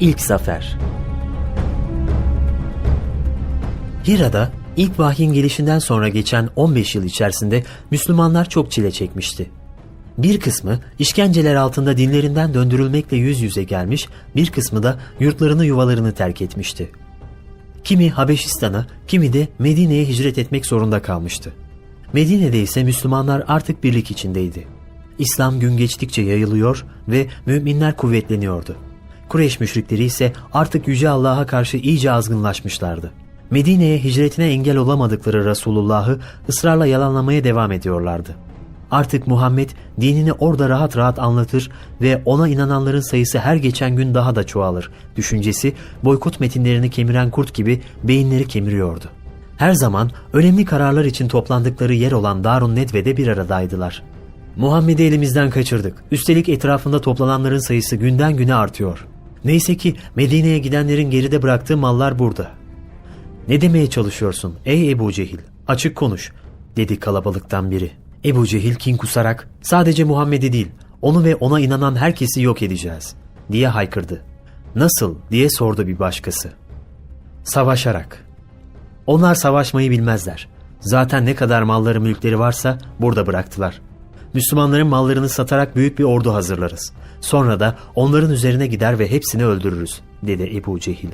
İlk Zafer Hira'da ilk vahyin gelişinden sonra geçen 15 yıl içerisinde Müslümanlar çok çile çekmişti. Bir kısmı işkenceler altında dinlerinden döndürülmekle yüz yüze gelmiş, bir kısmı da yurtlarını yuvalarını terk etmişti. Kimi Habeşistan'a, kimi de Medine'ye hicret etmek zorunda kalmıştı. Medine'de ise Müslümanlar artık birlik içindeydi. İslam gün geçtikçe yayılıyor ve müminler kuvvetleniyordu. Kureyş müşrikleri ise artık Yüce Allah'a karşı iyice azgınlaşmışlardı. Medine'ye hicretine engel olamadıkları Resulullah'ı ısrarla yalanlamaya devam ediyorlardı. Artık Muhammed dinini orada rahat rahat anlatır ve ona inananların sayısı her geçen gün daha da çoğalır. Düşüncesi boykot metinlerini kemiren kurt gibi beyinleri kemiriyordu. Her zaman önemli kararlar için toplandıkları yer olan Darun Nedve'de bir aradaydılar. Muhammed'i elimizden kaçırdık. Üstelik etrafında toplananların sayısı günden güne artıyor. Neyse ki Medine'ye gidenlerin geride bıraktığı mallar burada. Ne demeye çalışıyorsun ey Ebu Cehil? Açık konuş, dedi kalabalıktan biri. Ebu Cehil kin kusarak sadece Muhammed'i değil, onu ve ona inanan herkesi yok edeceğiz, diye haykırdı. Nasıl diye sordu bir başkası. Savaşarak. Onlar savaşmayı bilmezler. Zaten ne kadar malları mülkleri varsa burada bıraktılar. Müslümanların mallarını satarak büyük bir ordu hazırlarız. Sonra da onların üzerine gider ve hepsini öldürürüz, dedi Ebu Cehil.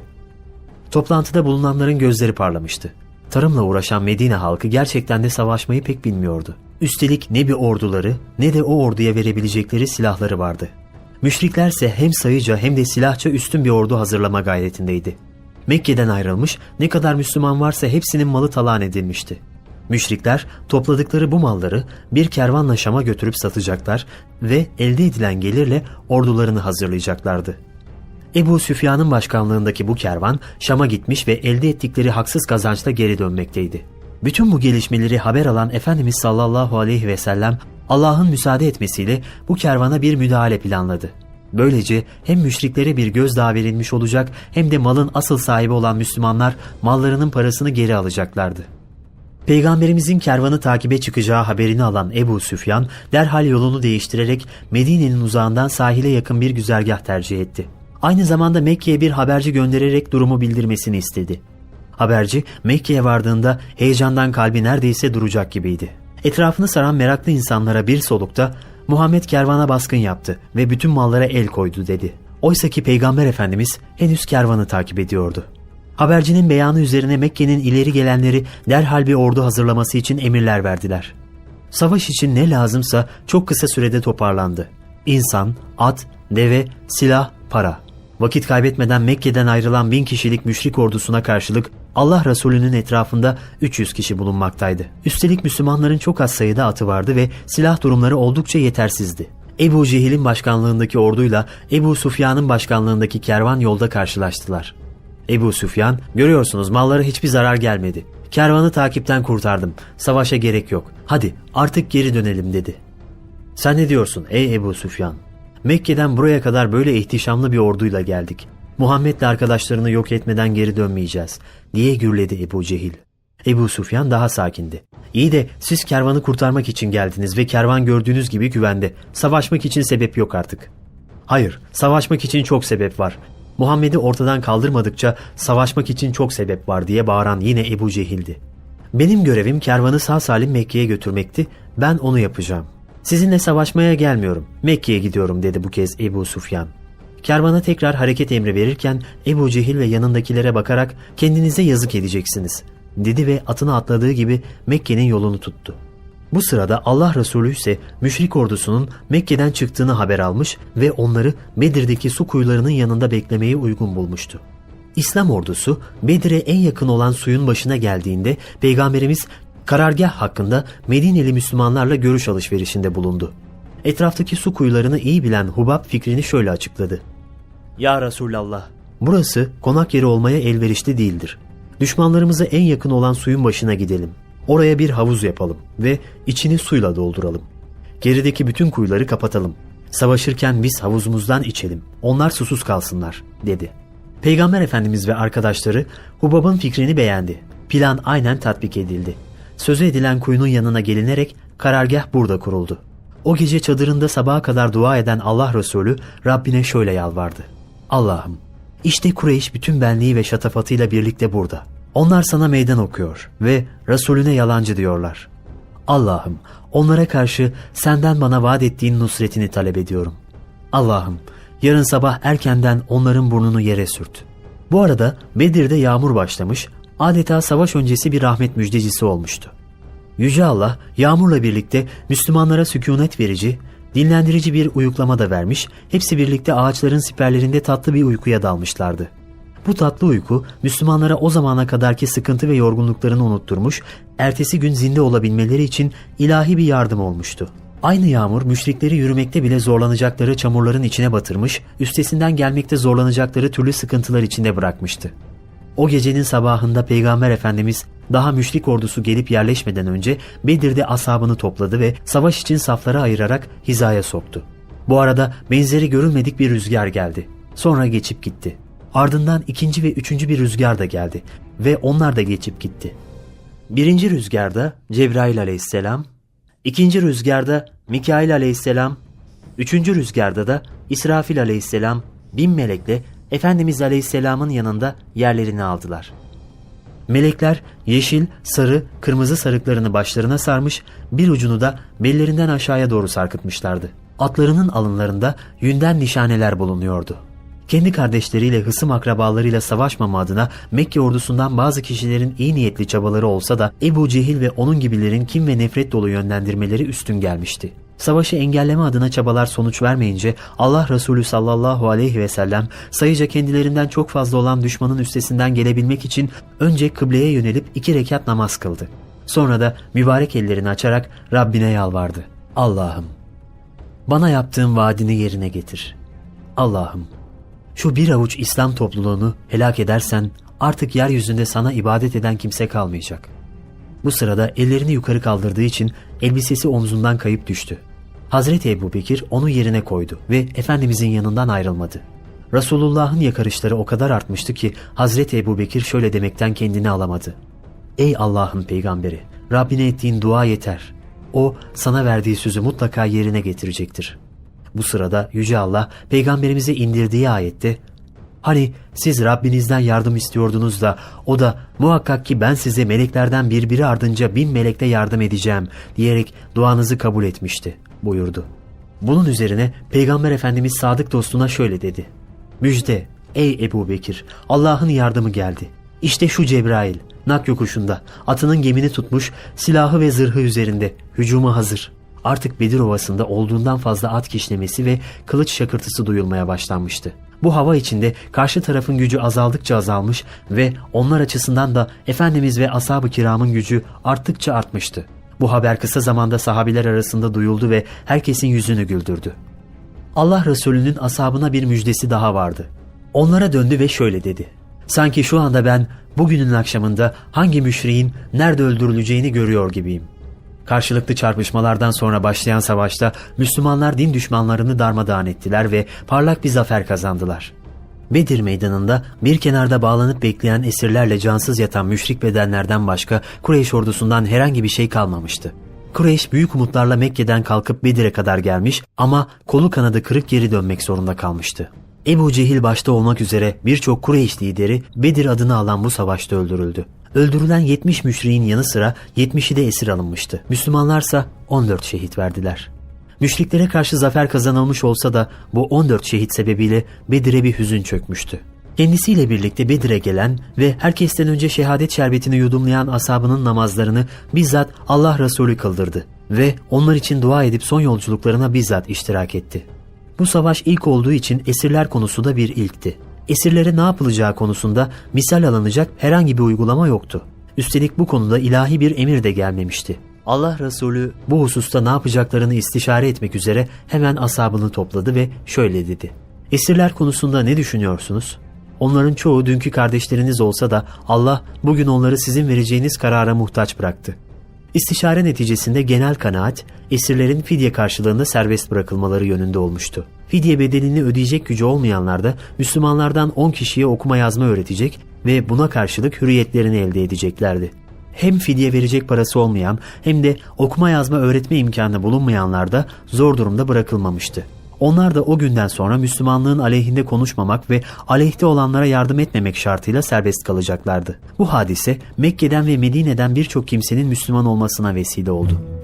Toplantıda bulunanların gözleri parlamıştı. Tarımla uğraşan Medine halkı gerçekten de savaşmayı pek bilmiyordu. Üstelik ne bir orduları ne de o orduya verebilecekleri silahları vardı. Müşriklerse hem sayıca hem de silahça üstün bir ordu hazırlama gayretindeydi. Mekke'den ayrılmış ne kadar Müslüman varsa hepsinin malı talan edilmişti. Müşrikler topladıkları bu malları bir kervanla Şam'a götürüp satacaklar ve elde edilen gelirle ordularını hazırlayacaklardı. Ebu Süfyan'ın başkanlığındaki bu kervan Şam'a gitmiş ve elde ettikleri haksız kazançla geri dönmekteydi. Bütün bu gelişmeleri haber alan Efendimiz sallallahu aleyhi ve sellem Allah'ın müsaade etmesiyle bu kervana bir müdahale planladı. Böylece hem müşriklere bir gözdağı verilmiş olacak hem de malın asıl sahibi olan Müslümanlar mallarının parasını geri alacaklardı. Peygamberimizin kervanı takibe çıkacağı haberini alan Ebu Süfyan derhal yolunu değiştirerek Medine'nin uzağından sahile yakın bir güzergah tercih etti. Aynı zamanda Mekke'ye bir haberci göndererek durumu bildirmesini istedi. Haberci Mekke'ye vardığında heyecandan kalbi neredeyse duracak gibiydi. Etrafını saran meraklı insanlara bir solukta Muhammed kervana baskın yaptı ve bütün mallara el koydu dedi. Oysa ki Peygamber Efendimiz henüz kervanı takip ediyordu. Habercinin beyanı üzerine Mekke'nin ileri gelenleri derhal bir ordu hazırlaması için emirler verdiler. Savaş için ne lazımsa çok kısa sürede toparlandı. İnsan, at, deve, silah, para. Vakit kaybetmeden Mekke'den ayrılan bin kişilik müşrik ordusuna karşılık Allah Resulü'nün etrafında 300 kişi bulunmaktaydı. Üstelik Müslümanların çok az sayıda atı vardı ve silah durumları oldukça yetersizdi. Ebu Cehil'in başkanlığındaki orduyla Ebu Sufyan'ın başkanlığındaki kervan yolda karşılaştılar. Ebu Süfyan, görüyorsunuz mallara hiçbir zarar gelmedi. Kervanı takipten kurtardım. Savaşa gerek yok. Hadi artık geri dönelim dedi. Sen ne diyorsun ey Ebu Süfyan? Mekke'den buraya kadar böyle ihtişamlı bir orduyla geldik. Muhammed'le arkadaşlarını yok etmeden geri dönmeyeceğiz diye gürledi Ebu Cehil. Ebu Sufyan daha sakindi. İyi de siz kervanı kurtarmak için geldiniz ve kervan gördüğünüz gibi güvende. Savaşmak için sebep yok artık. Hayır, savaşmak için çok sebep var. Muhammed'i ortadan kaldırmadıkça savaşmak için çok sebep var diye bağıran yine Ebu Cehil'di. Benim görevim kervanı sağ salim Mekke'ye götürmekti. Ben onu yapacağım. Sizinle savaşmaya gelmiyorum. Mekke'ye gidiyorum dedi bu kez Ebu Sufyan. Kervana tekrar hareket emri verirken Ebu Cehil ve yanındakilere bakarak kendinize yazık edeceksiniz dedi ve atına atladığı gibi Mekke'nin yolunu tuttu. Bu sırada Allah Resulü ise müşrik ordusunun Mekke'den çıktığını haber almış ve onları Bedir'deki su kuyularının yanında beklemeyi uygun bulmuştu. İslam ordusu Bedir'e en yakın olan suyun başına geldiğinde Peygamberimiz karargah hakkında Medineli Müslümanlarla görüş alışverişinde bulundu. Etraftaki su kuyularını iyi bilen Hubab fikrini şöyle açıkladı. Ya Resulallah, burası konak yeri olmaya elverişli değildir. Düşmanlarımıza en yakın olan suyun başına gidelim. Oraya bir havuz yapalım ve içini suyla dolduralım. Gerideki bütün kuyuları kapatalım. Savaşırken biz havuzumuzdan içelim. Onlar susuz kalsınlar, dedi. Peygamber Efendimiz ve arkadaşları Hubab'ın fikrini beğendi. Plan aynen tatbik edildi. Sözü edilen kuyunun yanına gelinerek karargah burada kuruldu. O gece çadırında sabaha kadar dua eden Allah Resulü Rabbine şöyle yalvardı. Allah'ım İşte Kureyş bütün benliği ve şatafatıyla birlikte burada. Onlar sana meydan okuyor ve Resulüne yalancı diyorlar. Allah'ım onlara karşı senden bana vaat ettiğin nusretini talep ediyorum. Allah'ım yarın sabah erkenden onların burnunu yere sürt. Bu arada Bedir'de yağmur başlamış, adeta savaş öncesi bir rahmet müjdecisi olmuştu. Yüce Allah yağmurla birlikte Müslümanlara sükunet verici, dinlendirici bir uyuklama da vermiş, hepsi birlikte ağaçların siperlerinde tatlı bir uykuya dalmışlardı. Bu tatlı uyku Müslümanlara o zamana kadarki sıkıntı ve yorgunluklarını unutturmuş, ertesi gün zinde olabilmeleri için ilahi bir yardım olmuştu. Aynı yağmur müşrikleri yürümekte bile zorlanacakları çamurların içine batırmış, üstesinden gelmekte zorlanacakları türlü sıkıntılar içinde bırakmıştı. O gecenin sabahında Peygamber Efendimiz daha müşrik ordusu gelip yerleşmeden önce Bedir'de asabını topladı ve savaş için saflara ayırarak hizaya soktu. Bu arada benzeri görülmedik bir rüzgar geldi. Sonra geçip gitti. Ardından ikinci ve üçüncü bir rüzgar da geldi ve onlar da geçip gitti. Birinci rüzgarda Cebrail aleyhisselam, ikinci rüzgarda Mikail aleyhisselam, üçüncü rüzgarda da İsrafil aleyhisselam bin melekle Efendimiz aleyhisselamın yanında yerlerini aldılar. Melekler yeşil, sarı, kırmızı sarıklarını başlarına sarmış, bir ucunu da bellerinden aşağıya doğru sarkıtmışlardı. Atlarının alınlarında yünden nişaneler bulunuyordu. Kendi kardeşleriyle hısım akrabalarıyla savaşmama adına Mekke ordusundan bazı kişilerin iyi niyetli çabaları olsa da Ebu Cehil ve onun gibilerin kim ve nefret dolu yönlendirmeleri üstün gelmişti. Savaşı engelleme adına çabalar sonuç vermeyince Allah Resulü sallallahu aleyhi ve sellem sayıca kendilerinden çok fazla olan düşmanın üstesinden gelebilmek için önce kıbleye yönelip iki rekat namaz kıldı. Sonra da mübarek ellerini açarak Rabbine yalvardı. Allah'ım bana yaptığın vaadini yerine getir. Allah'ım şu bir avuç İslam topluluğunu helak edersen artık yeryüzünde sana ibadet eden kimse kalmayacak. Bu sırada ellerini yukarı kaldırdığı için elbisesi omzundan kayıp düştü. Hazreti Ebu Bekir onu yerine koydu ve Efendimizin yanından ayrılmadı. Resulullah'ın yakarışları o kadar artmıştı ki Hazreti Ebu Bekir şöyle demekten kendini alamadı. Ey Allah'ın peygamberi, Rabbine ettiğin dua yeter. O sana verdiği sözü mutlaka yerine getirecektir. Bu sırada Yüce Allah peygamberimize indirdiği ayette Hani siz Rabbinizden yardım istiyordunuz da o da muhakkak ki ben size meleklerden birbiri ardınca bin melekte yardım edeceğim diyerek duanızı kabul etmişti buyurdu. Bunun üzerine Peygamber Efendimiz sadık dostuna şöyle dedi. Müjde ey Ebu Bekir Allah'ın yardımı geldi. İşte şu Cebrail nak yokuşunda atının gemini tutmuş silahı ve zırhı üzerinde hücuma hazır. Artık Bedir Ovası'nda olduğundan fazla at kişnemesi ve kılıç şakırtısı duyulmaya başlanmıştı. Bu hava içinde karşı tarafın gücü azaldıkça azalmış ve onlar açısından da Efendimiz ve ashab-ı kiramın gücü arttıkça artmıştı. Bu haber kısa zamanda sahabiler arasında duyuldu ve herkesin yüzünü güldürdü. Allah Resulü'nün ashabına bir müjdesi daha vardı. Onlara döndü ve şöyle dedi. Sanki şu anda ben bugünün akşamında hangi müşriğin nerede öldürüleceğini görüyor gibiyim. Karşılıklı çarpışmalardan sonra başlayan savaşta Müslümanlar din düşmanlarını darmadağın ettiler ve parlak bir zafer kazandılar. Bedir meydanında bir kenarda bağlanıp bekleyen esirlerle cansız yatan müşrik bedenlerden başka Kureyş ordusundan herhangi bir şey kalmamıştı. Kureyş büyük umutlarla Mekke'den kalkıp Bedir'e kadar gelmiş ama kolu kanadı kırık geri dönmek zorunda kalmıştı. Ebu Cehil başta olmak üzere birçok Kureyş lideri Bedir adını alan bu savaşta öldürüldü. Öldürülen 70 müşriğin yanı sıra 70'i de esir alınmıştı. Müslümanlarsa 14 şehit verdiler. Müşriklere karşı zafer kazanılmış olsa da bu 14 şehit sebebiyle Bedir'e bir hüzün çökmüştü. Kendisiyle birlikte Bedir'e gelen ve herkesten önce şehadet şerbetini yudumlayan asabının namazlarını bizzat Allah Resulü kıldırdı ve onlar için dua edip son yolculuklarına bizzat iştirak etti. Bu savaş ilk olduğu için esirler konusu da bir ilkti. Esirlere ne yapılacağı konusunda misal alınacak herhangi bir uygulama yoktu. Üstelik bu konuda ilahi bir emir de gelmemişti. Allah Resulü bu hususta ne yapacaklarını istişare etmek üzere hemen asabını topladı ve şöyle dedi. Esirler konusunda ne düşünüyorsunuz? Onların çoğu dünkü kardeşleriniz olsa da Allah bugün onları sizin vereceğiniz karara muhtaç bıraktı. İstişare neticesinde genel kanaat esirlerin fidye karşılığında serbest bırakılmaları yönünde olmuştu. Fidye bedelini ödeyecek gücü olmayanlar da Müslümanlardan 10 kişiye okuma yazma öğretecek ve buna karşılık hürriyetlerini elde edeceklerdi. Hem fidye verecek parası olmayan hem de okuma yazma öğretme imkanı bulunmayanlar da zor durumda bırakılmamıştı. Onlar da o günden sonra Müslümanlığın aleyhinde konuşmamak ve aleyhte olanlara yardım etmemek şartıyla serbest kalacaklardı. Bu hadise Mekke'den ve Medine'den birçok kimsenin Müslüman olmasına vesile oldu.